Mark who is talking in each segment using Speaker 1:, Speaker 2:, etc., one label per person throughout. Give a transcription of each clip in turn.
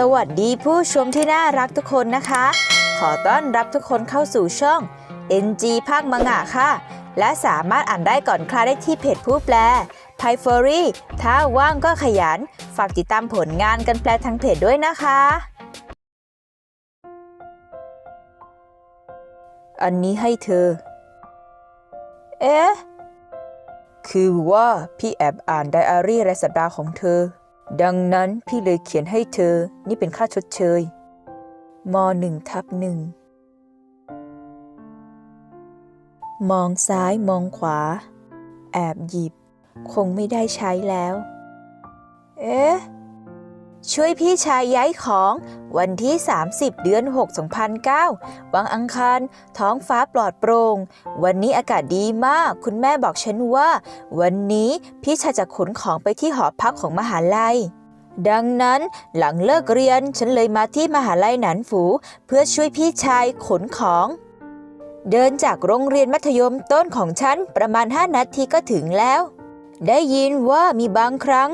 Speaker 1: สวัสดีผู้ชมที่น่ารักทุกคนนะคะ ขอต้อนรับทุกคนเข้าสู่ช่อง NG ภาคมังงะค่ะ และสามารถอ่านได้ก่อนใครได้ที่เพจผู้แปล p i f o r y ถ้าว่างก็ขยัน ฝากติดตามผลงานกันแปลทางเพจด้วยนะคะ อันนี้ให้เธอ เอ๊ะ คือว่าพี่แอบอ่านไดอารี่รายสัปดาห์ของเธอ ดังนั้นพี่เลยเขียนให้เธอนี่เป็นค่าชดเชยมหนึ่งทับหนึ่งมองซ้ายมองขวา แอบหยิบ คงไม่ได้ใช้แล้ว เอ๊ะ ช่วยพี่ชายย้ายของวันที่ 30 เดือน 6 2009 วันอังคาร ท้องฟ้าปลอดโปร่ง วันนี้อากาศดีมาก คุณแม่บอกฉันว่า วันนี้พี่ชายจะขนของไปที่หอพักของมหาลัย ดังนั้นหลังเลิกเรียนฉันเลยมาที่มหาลัยหนานฝู เพื่อช่วยพี่ชายขนของ เดินจากโรงเรียนมัธยมต้นของฉันประมาณ 5 นาทีก็ถึงแล้ว ได้ยินว่ามีบางครั้ง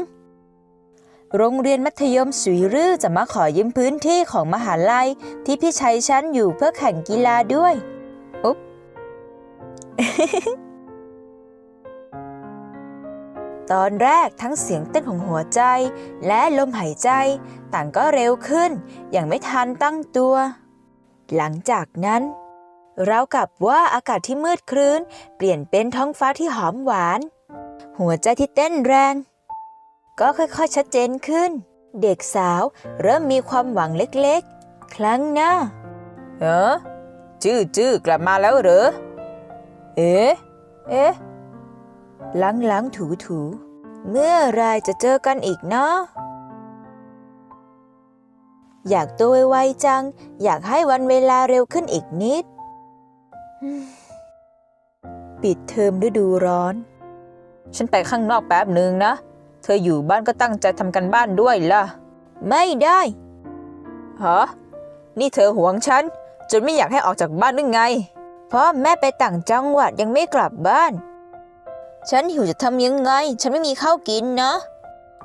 Speaker 1: โรงเรียนมัธยมสุยรื่อจะมาขอยืมพื้นที่ของมหาลัยที่พี่ชัยฉันอยู่เพื่อแข่งกีฬาด้วยอุ๊บตอนแรกทั้งเสียงเต้นของหัวใจ และลมหายใจ ต่างก็เร็วขึ้น อย่างไม่ทันตั้งตัว หลังจากนั้น เรากับว่าอากาศที่มืดครื้น เปลี่ยนเป็นท้องฟ้าที่หอมหวาน หัวใจที่เต้นแรง ก็ค่อยๆชัดเจนขึ้น เด็กสาวเริ่มมีความหวังเล็กๆ ครั้งหน้าเออจื้อจื้อกลับมาแล้วเหรอ เอ๊ะ เอ๊ะล้างล้างถูถูเมื่อไรจะเจอกันอีกเนาะอยากตัวไวจัง อยากให้วันเวลาเร็วขึ้นอีกนิด ปิดเทอมฤดูร้อน ฉันไปข้างนอกแป๊บหนึ่งนะ ออยู่บ้านก็ตั้งใจทำกันบ้านด้วยล่ะ ไม่ได้ฮะนี่เธอหวงฉัน จนไม่อยากให้ออกจากบ้านหรือไง เพราะแม่ไปต่างจังหวัดยังไม่กลับบ้าน ฉันหิวจะทำยังไง ฉันไม่มีข้าวกินนะ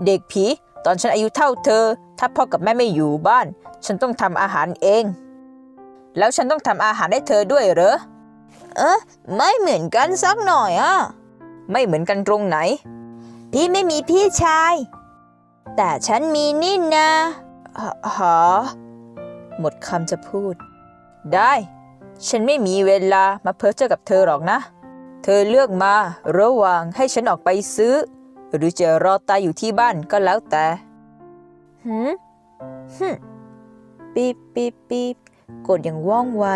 Speaker 1: เด็กผี ตอนฉันอายุเท่าเธอ ถ้าพ่อกับแม่ไม่อยู่บ้าน ฉันต้องทำอาหารเอง แล้วฉันต้องทำอาหารให้เธอด้วยเหรอ เอ๊ะไม่เหมือนกันสักหน่อยอะ ไม่เหมือนกันตรงไหน พี่ไม่มีพี่ชาย แต่ฉันมีนี่นะฮหาหมดคำจะพูด ได้ ฉันไม่มีเวลามาเพ้อเจอกับเธอหรอกนะ เธอเลือกมาระหว่างให้ฉันออกไปซื้อ หรือจะรอตายอยู่ที่บ้านก็แล้วแต่หืมฮึมปีบปีบปีบกดอย่างว่องไว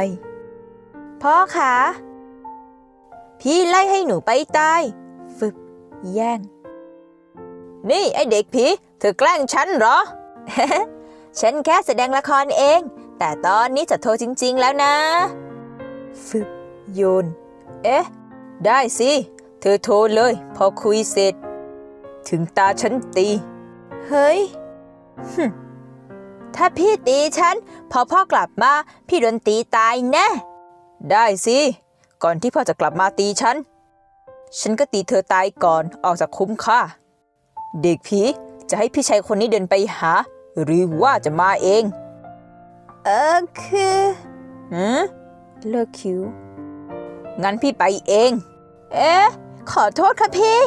Speaker 1: พ่อคะ พี่ไล่ให้หนูไปตาย ฟึบ แย่ง นี่ไอเด็กผีเธอแกล้งฉันเหรอ ฉันแค่แสดงละครเอง แต่ตอนนี้จะโทรจริง ๆ แล้วนะ ฟึบโยน เอ๊ะ ได้สิ เธอโทรเลย พอคุยเสร็จ ถึงตาฉันตี เฮ้ยฮึมถ้าพี่ตีฉัน พอพ่อกลับมา พี่โดนตีตายแน่ได้สิ ก่อนที่พ่อจะกลับมาตีฉัน ฉันก็ตีเธอตายก่อนออกจากคุ้มค่า เด็กผีจะให้พี่ชายคนนี้เดินไปหา หรือว่าจะมาเอง เออคือหืมเลิกคิวงั้นพี่ไปเอง เอ๊ะขอโทษค่ะพี่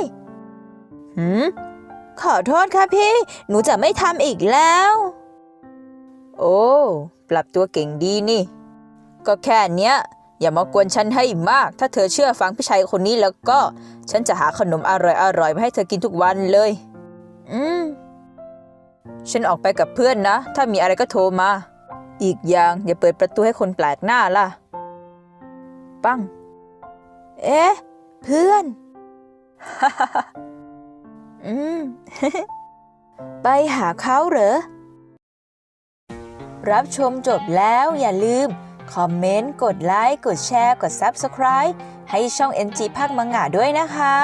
Speaker 1: หืมขอโทษค่ะพี่ หนูจะไม่ทำอีกแล้ว โอ้ ปรับตัวเก่งดีนี่ ก็แค่เนี้ย อย่ามากวนฉันให้มาก ถ้าเธอเชื่อฟังพี่ชายคนนี้แล้วก็ ฉันจะหาขนมอร่อยๆมาให้เธอกินทุกวันเลย อืม ฉันออกไปกับเพื่อนนะ ถ้ามีอะไรก็โทรมา อีกอย่างอย่าเปิดประตูให้คนแปลกหน้าล่ะ ปัง เอ๊ะ เพื่อน อืม ไปหาเขาเหรอ รับชมจบแล้วอย่าลืม คอมเมนต์ กดไลค์ กดแชร์ กด Subscribe ให้ช่อง NG ภาคมังงะด้วยนะคะ